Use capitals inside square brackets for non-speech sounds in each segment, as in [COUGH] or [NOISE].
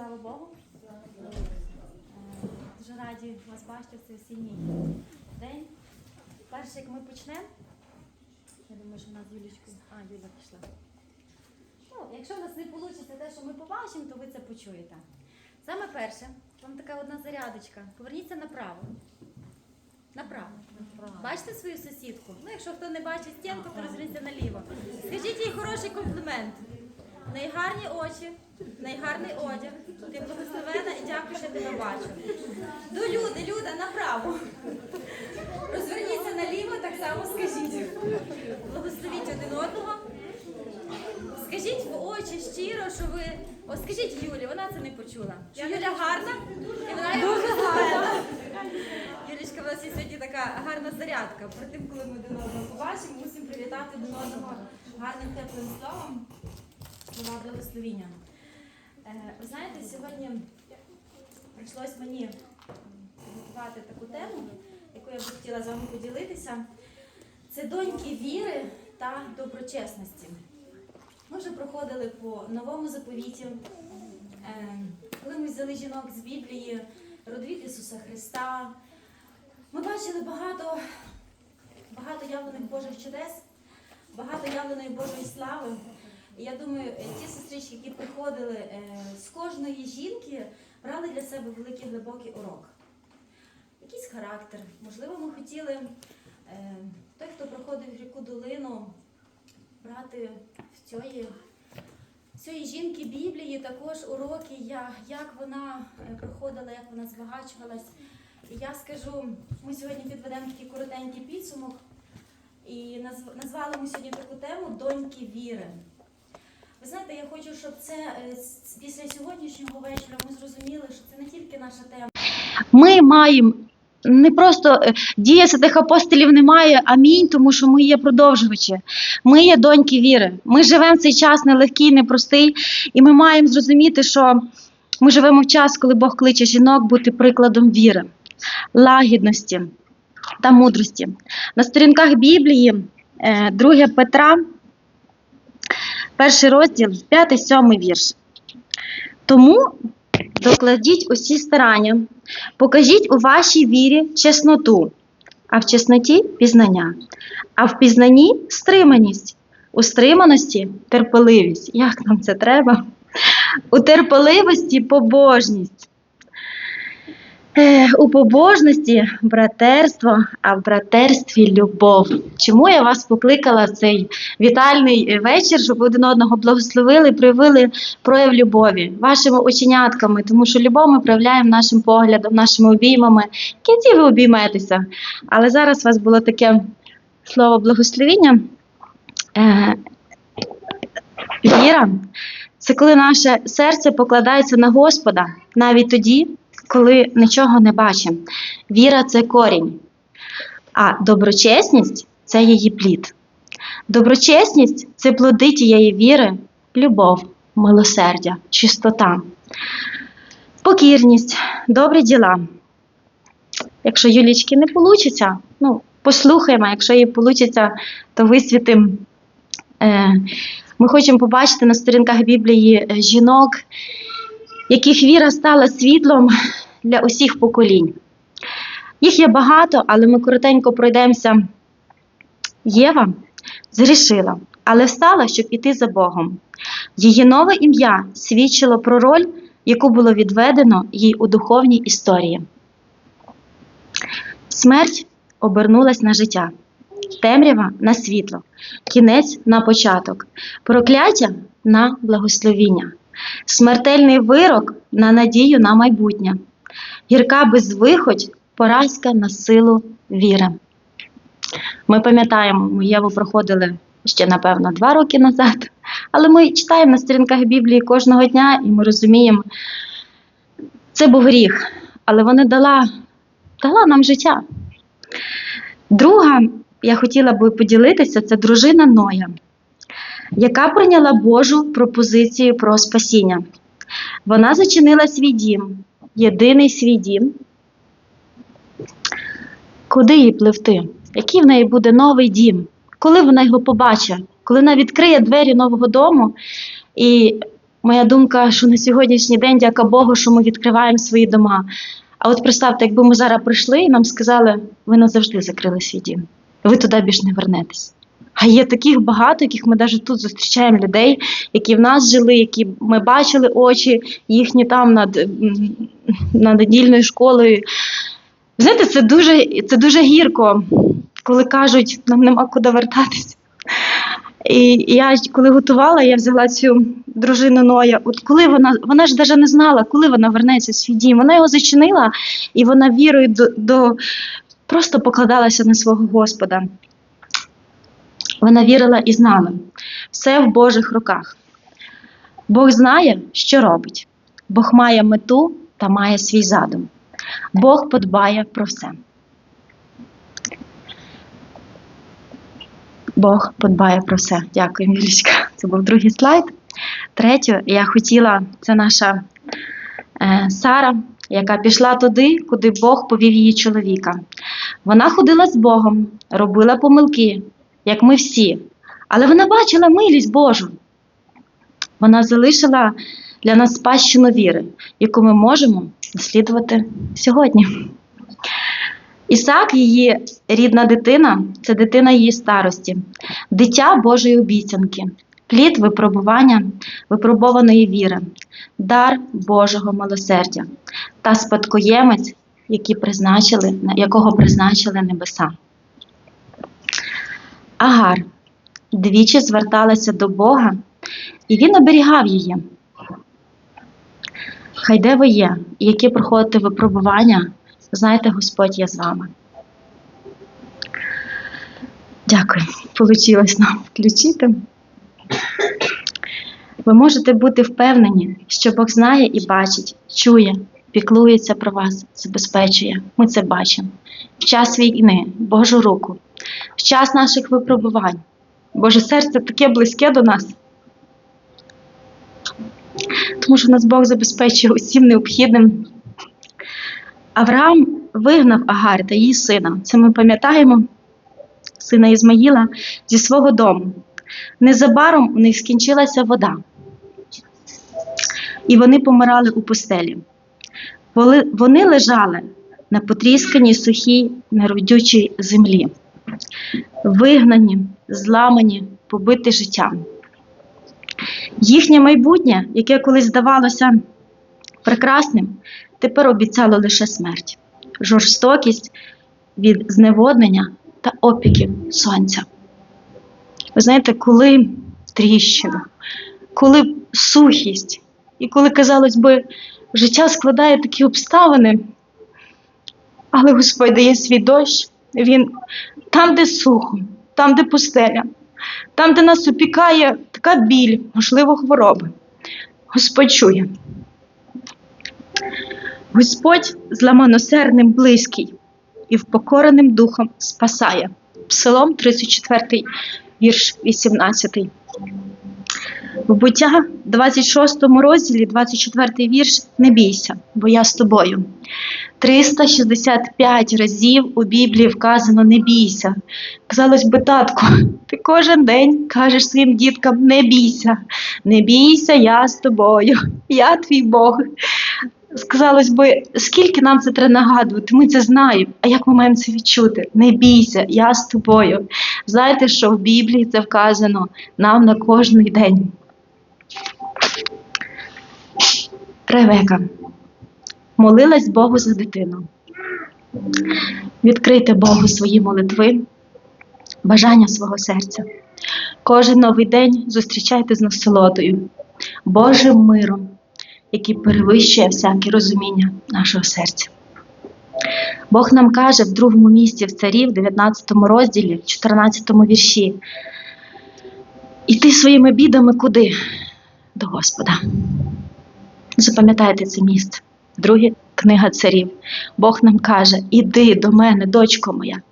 слава Богу. Е, Дуже раді вас бачити в цей осінній день. Перше, як ми почнемо, я думаю, що в нас з Юлічкою. А, Юля пішла. Ну, якщо в нас не вийде те, що ми побачимо, то ви це почуєте. Саме перше, вам така одна зарядочка. Поверніться направо. Направо. Бачите свою сусідку? Ну, якщо хто не бачить стінку, то розверніться наліво. Скажіть їй хороший комплімент. Найгарні очі, найгарний одяг. Ти благословена і дякую, що тебе бачу. До люди, Люда, направо. Розверніться наліво, так само скажіть. Благословіть один одного. Скажіть в очі щиро, що ви. О, скажіть Юлі, вона це не почула. Що Юля гарна і вона дуже гарна. Юлічка, в нас є сьогодні така гарна зарядка. Перед тим, коли ми один одного побачимо, мусимо привітати один одного гарним теплим словом. Слова благословіння. Е, Ви знаєте, сьогодні прийшлось мені підготувати таку тему, яку я би хотіла з вами поділитися. Це доньки віри та доброчесності. Ми вже проходили по новому заповіті, е, коли ми взяли жінок з Біблії, родвід Ісуса Христа. Ми бачили багато, багато явлених Божих чудес, багато явленої Божої слави. Я думаю, е, ті сестрички, які приходили е, з кожної жінки, брали для себе великий глибокий урок. Якийсь характер. Можливо, ми хотіли, е, той, хто проходив ріку долину, брати в цієї, цієї жінки Біблії також уроки, я- як вона проходила, як вона збагачувалась. І я скажу, ми сьогодні підведемо такий коротенький підсумок. І назв- назвали ми сьогодні таку тему Доньки віри. Ви знаєте, я хочу, щоб це е, після сьогоднішнього вечора ми зрозуміли, що це не тільки наша тема. Ми маємо не просто е, дія святих апостолів немає, амінь, тому що ми є продовжувачі. Ми є доньки віри. Ми живемо в цей час нелегкий, непростий, і ми маємо зрозуміти, що ми живемо в час, коли Бог кличе жінок бути прикладом віри, лагідності та мудрості. На сторінках Біблії, 2 Петра, перший розділ, 5-7 вірш. Тому докладіть усі старання, покажіть у вашій вірі чесноту, а в чесноті пізнання, а в пізнанні стриманість, у стриманості терпеливість. Як нам це треба? У терпеливості побожність. У побожності братерство, а в братерстві любов. Чому я вас покликала в цей вітальний вечір, щоб один одного благословили проявили прояв любові вашими оченятками, тому що любов ми проявляємо нашим поглядом, нашими обіймами. В кінці ви обійметеся. Але зараз у вас було таке слово благословіння. Віра це коли наше серце покладається на Господа навіть тоді, коли нічого не бачимо. Віра це корінь, а доброчесність це її плід. Доброчесність це плоди тієї віри, любов, милосердя, чистота, покірність, добрі діла. Якщо Юлічки не вийде, ну, послухаємо, якщо їй вийде, то висвітимо. Е, Ми хочемо побачити на сторінках Біблії е, жінок, яких віра стала світлом для усіх поколінь. Їх є багато, але ми коротенько пройдемося. Єва згрішила, але встала, щоб іти за Богом. Її нове ім'я свідчило про роль, яку було відведено їй у духовній історії. Смерть обернулась на життя, темрява на світло, кінець на початок, прокляття на благословіння, смертельний вирок на надію на майбутнє, гірка безвиходь, поразка на силу віри. Ми пам'ятаємо, ми Єву проходили ще, напевно, два роки назад, але ми читаємо на сторінках Біблії кожного дня і ми розуміємо, це був гріх, але вона дала, дала нам життя. Друга, я хотіла би поділитися, це дружина Ноя, яка прийняла Божу пропозицію про спасіння. Вона зачинила свій дім, єдиний свій дім. Куди їй пливти? Який в неї буде новий дім? Коли вона його побачить? Коли вона відкриє двері нового дому і моя думка, що на сьогоднішній день, дяка Богу, що ми відкриваємо свої дома. А от представте, якби ми зараз прийшли і нам сказали, ви назавжди закрили свій дім, ви туди більш не вернетесь. А є таких багато, яких ми навіть тут зустрічаємо людей, які в нас жили, які ми бачили очі їхні там над, над недільною школою. Знаєте, це дуже, це дуже гірко, коли кажуть, нам нема куди вертатись. І я коли готувала, я взяла цю дружину Ноя. От коли вона, вона ж навіть не знала, коли вона вернеться в свій дім. Вона його зачинила, і вона вірою до, до просто покладалася на свого Господа. Вона вірила і знала. Все в Божих руках. Бог знає, що робить. Бог має мету та має свій задум. Бог подбає про все. Бог подбає про все. Дякую, Мілічка. Це був другий слайд. Третє, я хотіла, це наша е, Сара, яка пішла туди, куди Бог повів її чоловіка. Вона ходила з Богом, робила помилки, як ми всі. Але вона бачила милість Божу. Вона залишила для нас спадщину віри, яку ми можемо наслідувати сьогодні. Ісаак, її рідна дитина, це дитина її старості, дитя Божої обіцянки, плід випробування випробованої віри, дар Божого милосердя та спадкоємець, які призначили, якого призначили небеса. Агар двічі зверталася до Бога, і він оберігав її. Хай де ви є, які проходите випробування, знайте, Господь є з вами. Дякую. Получилось нам включити. Ви можете бути впевнені, що Бог знає і бачить, чує, піклується про вас, забезпечує. Ми це бачимо. В час війни, Божу руку, в час наших випробувань. Боже серце таке близьке до нас. Тому що нас Бог забезпечує усім необхідним. Авраам вигнав Агарь та її сина. Це ми пам'ятаємо, сина Ізмаїла, зі свого дому. Незабаром у них скінчилася вода, і вони помирали у пустелі. Вони лежали на потрісканій сухій неродючій землі, вигнані, зламані, побиті життям. Їхнє майбутнє, яке колись здавалося прекрасним, тепер обіцяло лише смерть, жорстокість від зневоднення та опіків сонця. Ви знаєте, коли тріщина, коли сухість, і коли, казалось би, життя складає такі обставини, але Господь дає свій дощ, Він там, де сухо, там, де пустеля, там, де нас опікає така біль, можливо, хвороби. Господь чує. Господь зламаносердним близький і впокореним духом спасає. Псалом 34, вірш 18. В буття 26 розділі, 24 вірш Не бійся, бо я з тобою. 365 разів у Біблії вказано не бійся. Казалось би, татку, ти кожен день кажеш своїм діткам не бійся, не бійся, я з тобою, я твій Бог. Сказалось би, скільки нам це треба нагадувати, ми це знаємо. А як ми маємо це відчути? Не бійся, я з тобою. Знаєте, що в Біблії це вказано нам на кожний день. Ревека молилась Богу за дитину. Відкрийте Богу свої молитви, бажання свого серця. Кожен новий день зустрічайте з насолодою, Божим миром, який перевищує всяке розуміння нашого серця. Бог нам каже в другому місці в царів, 19 розділі, 14 вірші. Іти своїми бідами куди? До Господа. Запам'ятайте це місце. Друга книга царів. Бог нам каже: Іди до мене, дочко моя.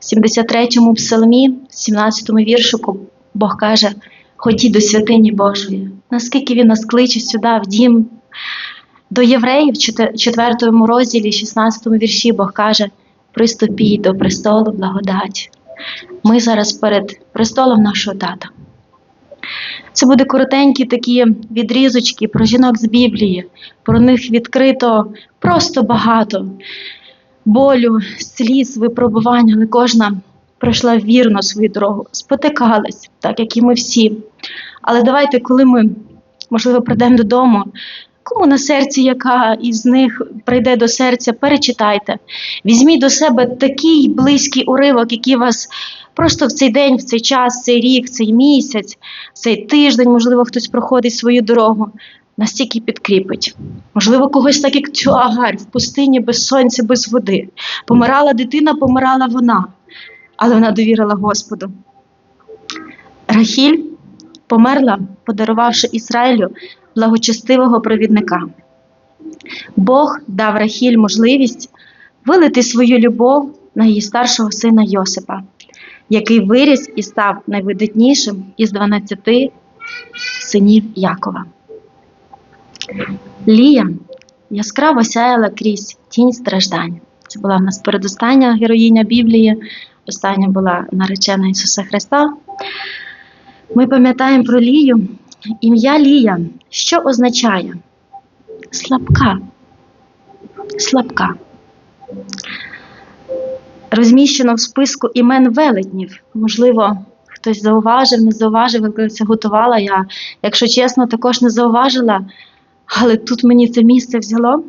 В 73-му псалмі, 17-му віршику, Бог каже: Ходіть до святині Божої. Наскільки Він нас кличе сюди, в дім. До євреїв, в 4 розділі, 16 вірші, Бог каже: Приступіть до престолу благодаті. Ми зараз перед престолом нашого тата. Це буде коротенькі такі відрізочки про жінок з Біблії. Про них відкрито просто багато болю, сліз, випробувань, але кожна пройшла вірно свою дорогу, спотикалась, так як і ми всі. Але давайте, коли ми, можливо, прийдемо додому, кому на серці, яка із них прийде до серця, перечитайте. Візьміть до себе такий близький уривок, який вас просто в цей день, в цей час, цей рік, цей місяць, цей тиждень, можливо, хтось проходить свою дорогу, настільки підкріпить. Можливо, когось так, як цю Агарь в пустині без сонця, без води. Помирала дитина, помирала вона, але вона довірила Господу. Рахіль померла, подарувавши Ізраїлю благочестивого провідника. Бог дав Рахіль можливість вилити свою любов на її старшого сина Йосипа, який виріс і став найвидатнішим із 12 синів Якова. Лія яскраво сяяла крізь тінь страждань. Це була в нас передостання героїня Біблії, остання була наречена Ісуса Христа. Ми пам'ятаємо про Лію. Ім'я Лія, що означає? Слабка. Слабка. Розміщено в списку імен велетнів. Можливо, хтось зауважив, не зауважив, коли це готувала. Я, якщо чесно, також не зауважила, але тут мені це місце взяло.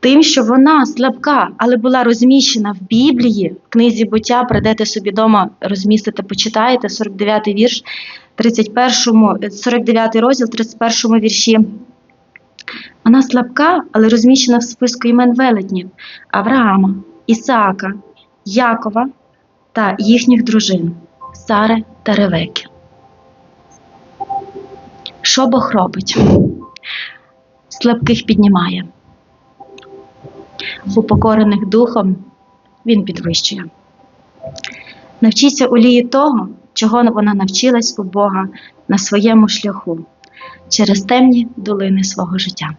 Тим, що вона слабка, але була розміщена в Біблії, в книзі буття, прийдете собі вдома, розмістите, почитаєте, 49-й вірш, 31, 49 розділ, 31 вірші. Вона слабка, але розміщена в списку імен велетнів Авраама, Ісаака, Якова та їхніх дружин Сари та Ревеки. Що Бог робить? Слабких піднімає. Упокорених духом він підвищує. Навчіться у Лії того, чого вона навчилась у Бога на своєму шляху через темні долини свого життя.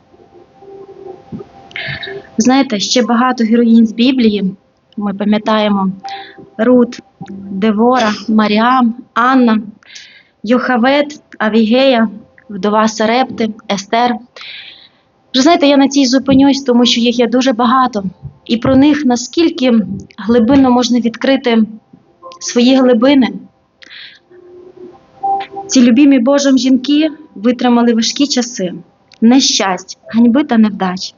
Знаєте, ще багато героїнь з Біблії. Ми пам'ятаємо Рут, Девора, Маріам, Анна, Йохавет, Авігея, вдова Сарепти, Естер. Вже знаєте, я на цій зупинюсь, тому що їх є дуже багато. І про них наскільки глибинно можна відкрити свої глибини. Ці любімі Божим жінки витримали важкі часи, нещасть, ганьби та невдач.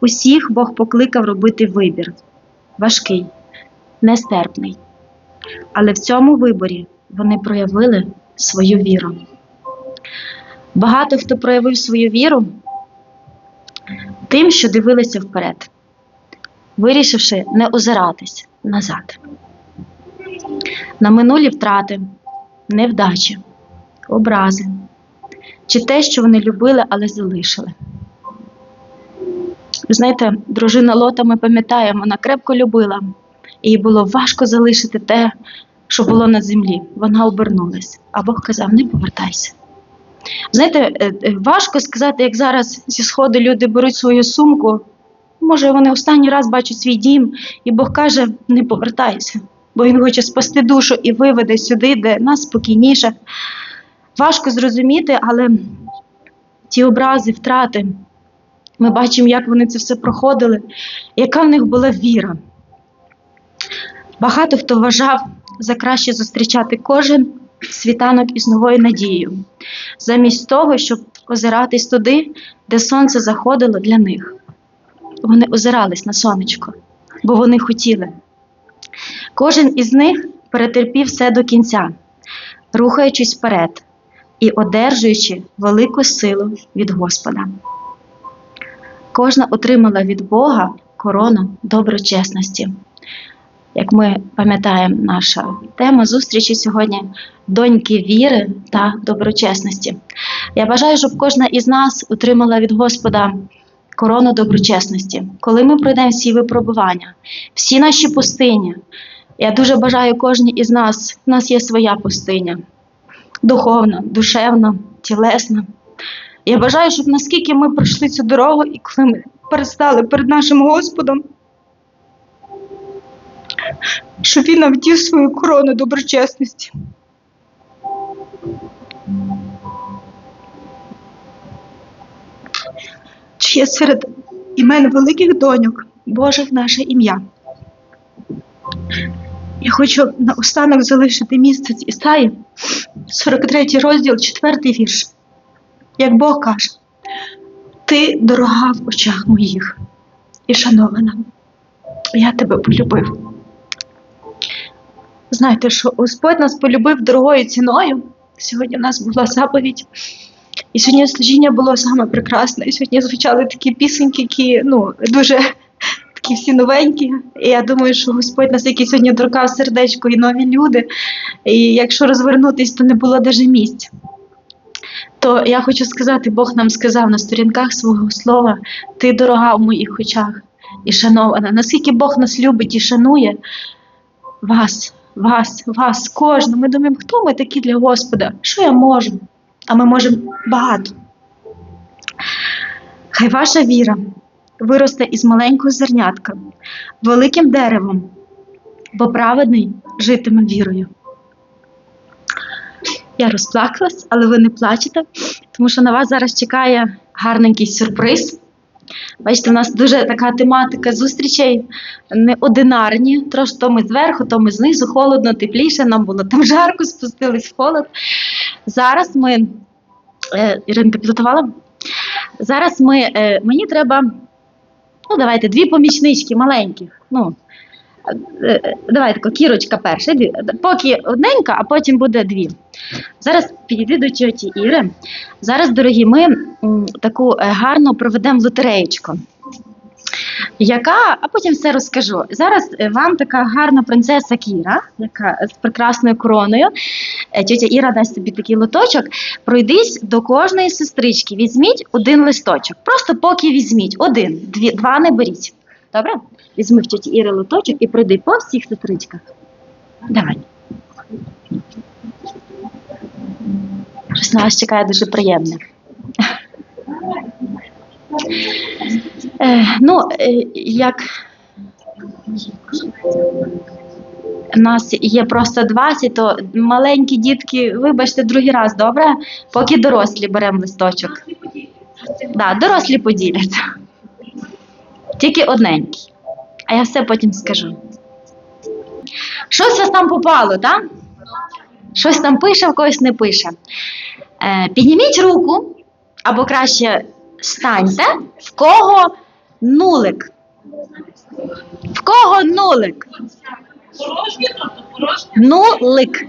Усіх Бог покликав робити вибір важкий, нестерпний. Але в цьому виборі вони проявили свою віру. Багато хто проявив свою віру тим, що дивилися вперед, вирішивши не озиратись назад. На минулі втрати, невдачі, образи чи те, що вони любили, але залишили. Знаєте, дружина Лота, ми пам'ятаємо, вона крепко любила, і їй було важко залишити те, що було на землі. Вона обернулась, а Бог казав: не повертайся. Знаєте, е, е, важко сказати, як зараз зі сходу люди беруть свою сумку. Може, вони останній раз бачать свій дім, і Бог каже: не повертайся, бо Він хоче спасти душу і виведе сюди, де нас спокійніше. Важко зрозуміти, але ті образи, втрати, ми бачимо, як вони це все проходили, яка в них була віра. Багато хто вважав за краще зустрічати кожен світанок із новою надією, замість того, щоб озиратись туди, де сонце заходило для них. Вони озирались на сонечко, бо вони хотіли. Кожен із них перетерпів все до кінця, рухаючись вперед і одержуючи велику силу від Господа. Кожна отримала від Бога корону доброчесності. Як ми пам'ятаємо, наша тема зустрічі сьогодні доньки віри та доброчесності. Я бажаю, щоб кожна із нас отримала від Господа корону доброчесності, коли ми пройдемо всі випробування, всі наші пустині. Я дуже бажаю кожній із нас, у нас є своя пустиня, Духовна, душевна, тілесна. Я бажаю, щоб наскільки ми пройшли цю дорогу, і коли ми перестали перед нашим Господом, щоб він нам втів свою корону доброчесності. Чи є серед імен великих доньок Божих наше ім'я? Я хочу наостанок залишити місце з Ісаї, 43 розділ, 4 вірш. Як Бог каже, ти дорога в очах моїх і шанована. Я тебе полюбив. Знаєте, що Господь нас полюбив дорогою ціною. Сьогодні у нас була заповідь. І сьогодні служіння було саме прекрасне. І сьогодні звучали такі пісеньки, які ну, дуже такі всі новенькі. І я думаю, що Господь нас який сьогодні торкав сердечко і нові люди. І якщо розвернутись, то не було навіть місць. То я хочу сказати, Бог нам сказав на сторінках свого слова: ти дорога в моїх очах і шанована. Наскільки Бог нас любить і шанує вас, вас, вас, кожну. Ми думаємо, хто ми такі для Господа? Що я можу? А ми можемо багато. Хай ваша віра виросте із маленького зернятка, великим деревом, бо праведний житиме вірою. Я розплакалась, але ви не плачете, тому що на вас зараз чекає гарненький сюрприз. Бачите, у нас дуже така тематика зустрічей неодинарні. Трошки то ми зверху, то ми знизу, холодно, тепліше, нам було там жарко, спустились в холод. Зараз ми. Е, Іринка підготувала? Зараз ми, е, мені треба, ну, давайте, дві помічнички маленьких. Ну, е, е, давайте, кірочка перша, дві. поки одненька, а потім буде дві. Зараз підійди до тьоті Іри. Зараз, дорогі, ми таку гарно проведемо лотереєчку. Яка, а потім все розкажу. Зараз е, вам така гарна принцеса Кіра, яка з прекрасною короною. Е, Тетя Іра дасть собі такий лоточок. Пройдись до кожної сестрички, візьміть один листочок. Просто поки візьміть один, дві, два не беріть. Добре? Візьми в тьоті Іри лоточок і пройди по всіх сестричках. Давай. Щось на вас чекає дуже приємне. Е, ну, е, як нас є просто 20, то маленькі дітки, вибачте, другий раз, добре? Поки дорослі беремо листочок. Да, дорослі поділяться. Тільки одненький. А я все потім скажу. Щось у вас там попало, так? Щось там пише, в когось не пише. Е, підніміть руку, або краще станьте, в кого нулик. В кого нулик? Нулик.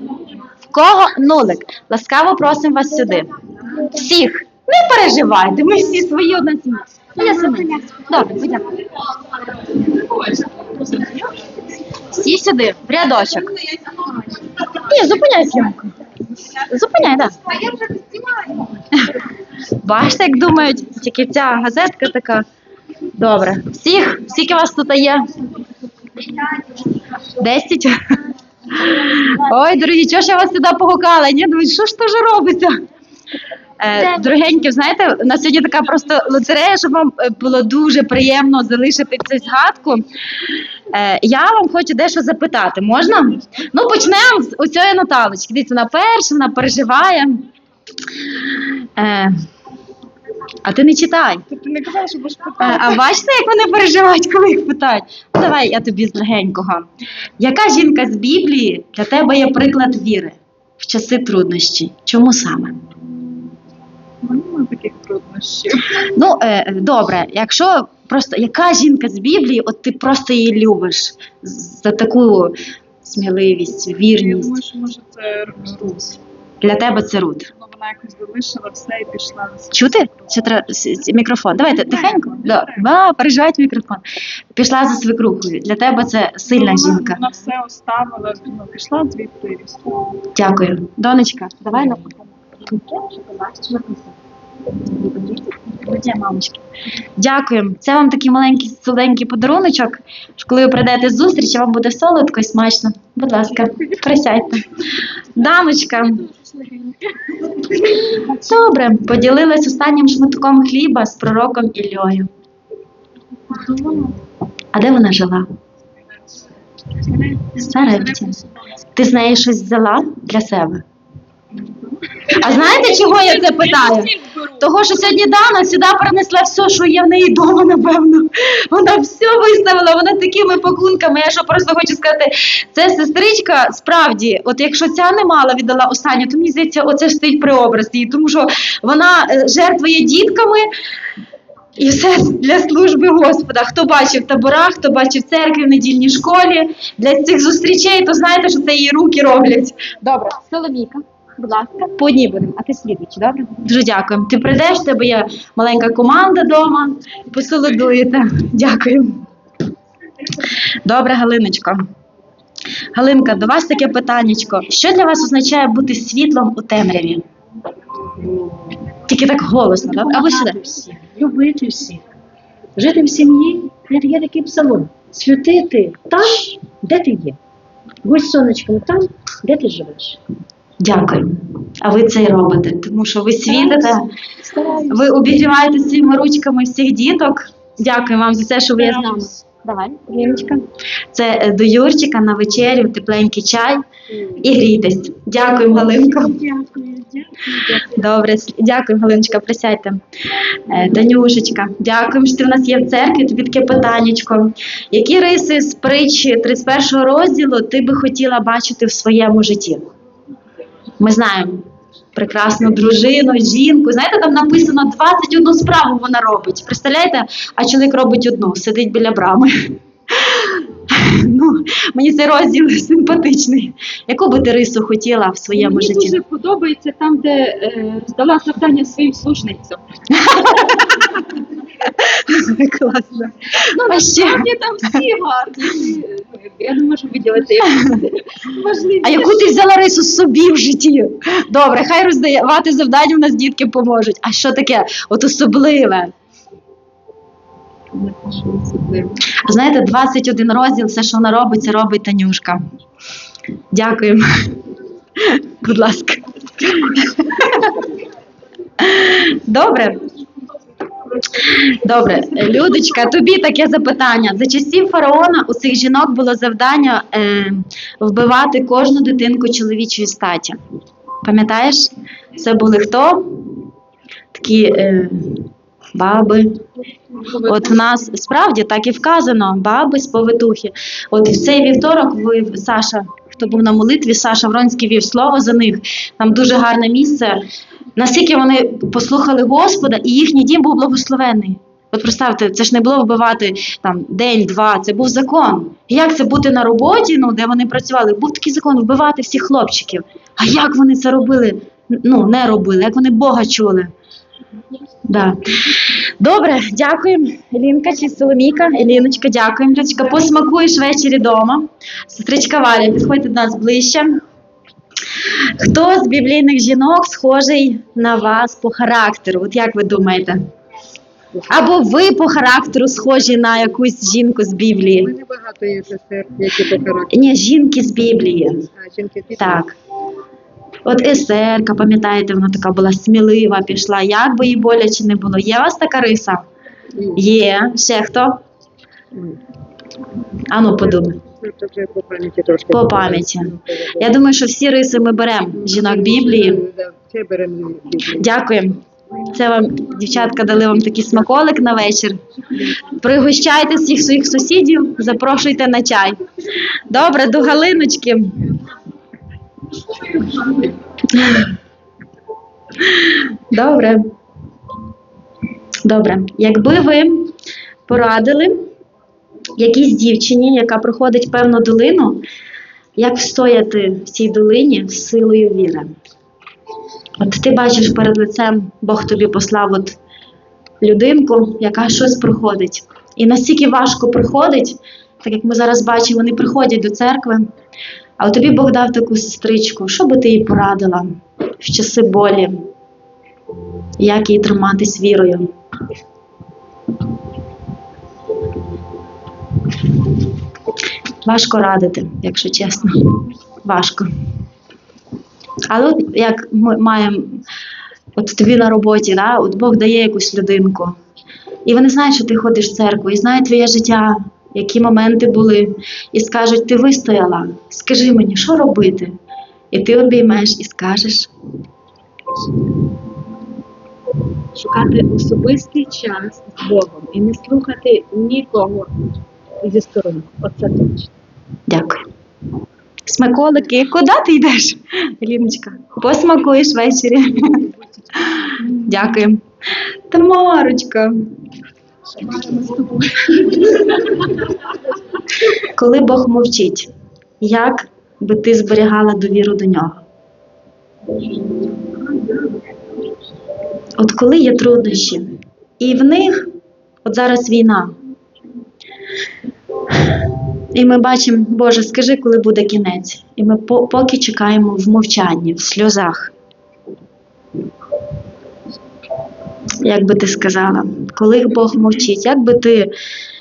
В кого нулик? Ласкаво просимо вас сюди. Всіх. Не переживайте, ми всі свої одна сім'я. Ну, Я сама. Добре, будь ласка. Всі сюди, в рядочок. Ні, зупиняй зйомку. Зупиняй, так. Да. Бачите, як думають, тільки ця газетка така. Добре. Всіх, скільки вас тут є? Десять? Ой, дорогі, чого ж я вас сюди погукала? Ні, думаю, що ж то робиться? Е, дорогенькі, знаєте, у нас сьогодні така просто лотерея, щоб вам е, було дуже приємно залишити цю згадку. Е, я вам хочу дещо запитати, можна? Ну, почнемо з оцієї Наталочки. Дивіться, вона перша, вона переживає. А ти не читай. Ти не казала, що будеш Е, А бачите, як вони переживають, коли їх питають? Ну, давай я тобі з легенького. Яка жінка з Біблії для тебе є приклад віри в часи труднощі? Чому саме? Немає таких труднощів. Ну, е, добре, якщо просто яка жінка з Біблії, от ти просто її любиш за таку сміливість, Я думаю, вірність. що може це Рус. Для тебе це Рут. Ну, вона якось залишила все і пішла Чути? Чи с- мікрофон? Давайте тихенько. Да. Ба, переживають мікрофон. Пішла за свекрухою. Для тебе це сильна Ну, жінка. Вона все оставила, ну, пішла звідти. Дякую. Донечка, давай на мамочки. Дякую. Це вам такий маленький солоденький подаруночок. Коли ви прийдете з зустрічі, вам буде солодко і смачно. Будь ласка, присядьте. Дамочка. Добре, поділилась останнім шматком хліба з пророком Іллею. А де вона жила? В Сарепті. Ти з неї щось взяла для себе? А знаєте, чого я це питаю? Того, що сьогодні Дана сюди принесла все, що є в неї вдома, напевно. Вона все виставила, вона такими пакунками. Я що просто хочу сказати, це сестричка справді, от якщо ця не мала, віддала останню, то мені здається, оце стоїть преобраз її, тому що вона е, жертвує дітками. І все для служби Господа. Хто бачив табора, хто бачив церкві в недільній школі, для цих зустрічей, то знаєте, що це її руки роблять. Добре, Соломійка, будь ласка, по одній будемо, а ти слідуючи, добре? Дуже дякую. Ти прийдеш, в тебе є маленька команда вдома, посолодуєте. Дякую. Добре, Галиночко. Галинка, до вас таке питаннячко. Що для вас означає бути світлом у темряві? Тільки так голосно, так? Або сюди. Всіх, любити всіх, жити в сім'ї, як є такий псалом, святити там, де ти є. Будь сонечком там, де ти живеш. Дякую. А ви це й робите, тому що ви світите, ви обігріваєте своїми ручками всіх діток. Дякую вам за те, що ви є з нами. Давай, Ліночка. Це е, до Юрчика на вечерю, тепленький чай і грійтесь. Дякую, Галинко. Дякую, дякую. Добре, дякую, Галиночка, присядьте. Е, Танюшечка, дякую, що ти в нас є в церкві. Тобі таке питаннячко. Які риси з притчі 31 розділу ти би хотіла бачити в своєму житті? Ми знаємо прекрасну дружину, жінку. Знаєте, там написано 21 справу вона робить. Представляєте? А чоловік робить одну, сидить біля брами. [LAUGHS] Ну, мені цей розділ симпатичний. Яку би ти рису хотіла в своєму Мені житті? дуже подобається там, де е, здала завдання своїм служницям. [LAUGHS] Класно. а ще, там всі гарні. Я не можу виділити важливі. [LAUGHS] а яку ти взяла рису собі в житті? Добре, хай роздавати завдання в нас дітки поможуть. А що таке? От особливе. А знаєте, 21 розділ, все, що вона робить, це робить Танюшка. Дякуємо. Будь ласка. [LAUGHS] Добре. Добре, Людочка, тобі таке запитання. За часів фараона у цих жінок було завдання е, вбивати кожну дитинку чоловічої статі. Пам'ятаєш? Це були хто? Такі е, баби, От в нас справді так і вказано, баби з повитухи. От в цей вівторок ви, Саша, хто був на молитві, Саша Вронський вів слово за них. Там дуже гарне місце. Наскільки вони послухали Господа, і їхній дім був благословений. От представте, це ж не було вбивати там день-два, це був закон. Як це бути на роботі, ну де вони працювали? Був такий закон вбивати всіх хлопчиків. А як вони це робили? Ну, не робили, як вони Бога чули. Да. Добре, дякуємо. Елінка чи Соломійка? Еліночка, дякуємо. Посмакуєш ввечері вдома. Сестричка Валя, підходьте до нас ближче. Хто з біблійних жінок схожий на вас по характеру? От як ви думаєте? Або ви по характеру схожі на якусь жінку з У Біблії? мене багато є сестер, які по характеру. Ні, жінки з Біблії. А жінки ті Так. От есерка, пам'ятаєте, вона така була смілива, пішла. Як би їй боляче не було. Є у вас така риса? Є. Ще хто? Ану, подумай. По пам'яті трошки. По пам'яті. Я думаю, що всі риси ми беремо жінок Біблії. Дякуємо. Це вам, дівчатка, дали вам такий смаколик на вечір. Пригощайте всіх своїх сусідів, запрошуйте на чай. Добре, до Галиночки. Добре. Добре. Якби ви порадили якійсь дівчині, яка проходить певну долину, як встояти в цій долині з силою віри? От ти бачиш перед лицем, Бог тобі послав от людинку, яка щось проходить. І настільки важко проходить, так як ми зараз бачимо, вони приходять до церкви, а от тобі Бог дав таку сестричку, що би ти їй порадила в часи болі, як їй триматись вірою? Важко радити, якщо чесно. Важко. Але от як ми маємо от тобі на роботі, да? от Бог дає якусь людинку. І вони знають, що ти ходиш в церкву, і знають твоє життя, які моменти були, і скажуть, ти вистояла, скажи мені, що робити? І ти обіймеш і скажеш. Шукати особистий час з Богом і не слухати нікого зі сторони. Оце точно. Дякую. Смаколики, куди ти йдеш, Ліночка? Посмакуєш ввечері. Дякую. Тамарочка. Коли Бог мовчить, як би ти зберігала довіру до нього? От коли є труднощі, і в них, от зараз війна, і ми бачимо, Боже, скажи, коли буде кінець. І ми поки чекаємо в мовчанні, в сльозах. Як би ти сказала, коли Бог мовчить, як би ти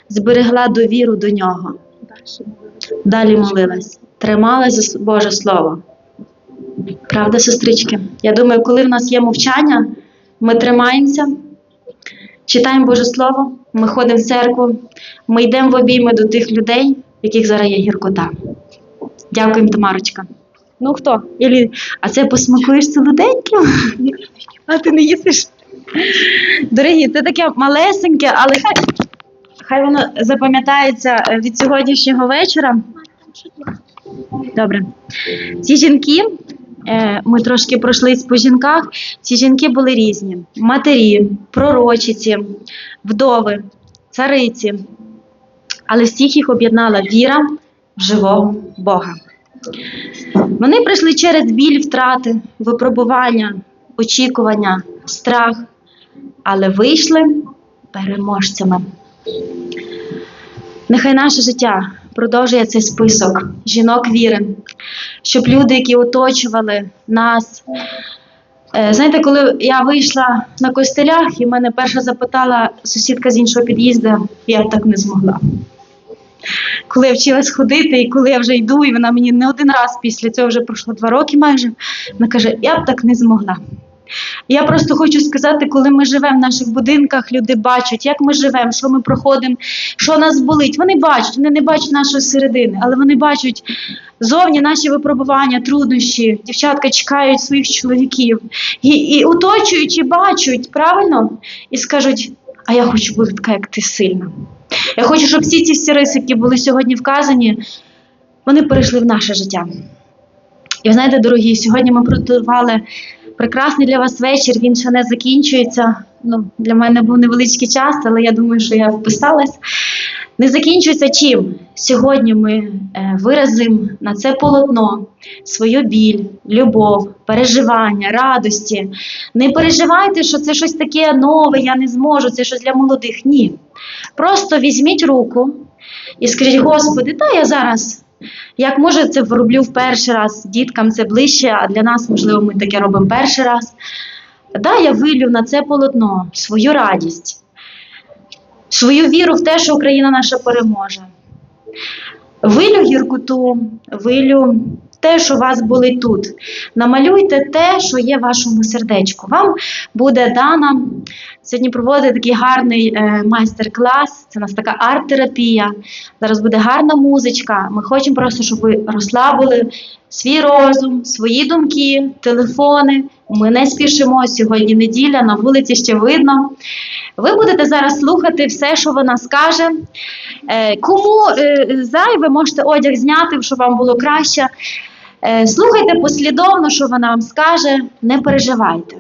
зберегла довіру до нього? Далі молилась, трималась за Боже Слово. Правда, сестрички? Я думаю, коли в нас є мовчання, ми тримаємося, читаємо Боже Слово, ми ходимо в церкву, ми йдемо в обійми до тих людей, яких зараз є гіркота. Дякуємо, Тамарочка. Ну хто? Ілі... А це посмакуєш солоденьким? А ти не їсиш? Дорогі, це таке малесеньке, але хай, хай воно запам'ятається е, від сьогоднішнього вечора. Добре. Ці жінки, е, ми трошки пройшлись по жінках, ці жінки були різні: матері, пророчиці, вдови, цариці. Але всіх їх об'єднала віра в живого Бога. Вони пройшли через біль втрати, випробування, очікування, страх, але вийшли переможцями. Нехай наше життя продовжує цей список жінок віри, щоб люди, які оточували нас. Е, Знаєте, коли я вийшла на костелях, і мене перша запитала сусідка з іншого під'їзду, я так не змогла. Коли я вчилась ходити, і коли я вже йду, і вона мені не один раз після цього вже пройшло два роки майже, вона каже, я б так не змогла. Я просто хочу сказати, коли ми живемо в наших будинках, люди бачать, як ми живемо, що ми проходимо, що нас болить. Вони бачать, вони не бачать нашої середини, але вони бачать зовні наші випробування, труднощі. Дівчатка чекають своїх чоловіків і, і оточуючи, бачать правильно і скажуть: а я хочу бути така, як ти сильна. Я хочу, щоб всі ці всі риси, які були сьогодні вказані, вони перейшли в наше життя. І ви знаєте, дорогі, сьогодні ми продавали прекрасний для вас вечір. Він ще не закінчується. Ну, для мене був невеличкий час, але я думаю, що я вписалась. Не закінчується чим? Сьогодні ми е, виразимо на це полотно свою біль, любов, переживання, радості. Не переживайте, що це щось таке нове, я не зможу, це щось для молодих. Ні. Просто візьміть руку і скажіть, Господи, та я зараз. Як може це роблю в перший раз, діткам це ближче, а для нас, можливо, ми таке робимо перший раз. Да, я вилю на це полотно свою радість, свою віру в те, що Україна наша переможе. Вилю гіркоту, вилю те, що у вас болить тут. Намалюйте те, що є в вашому сердечку. Вам буде дана сьогодні проводити такий гарний е, майстер-клас. Це у нас така арт-терапія. Зараз буде гарна музичка. Ми хочемо просто, щоб ви розслабили свій розум, свої думки, телефони. Ми не спішимо. Сьогодні неділя, на вулиці ще видно. Ви будете зараз слухати все, що вона скаже. Е, Кому е, зайве, можете одяг зняти, щоб вам було краще. Е, Слухайте послідовно, що вона вам скаже, не переживайте.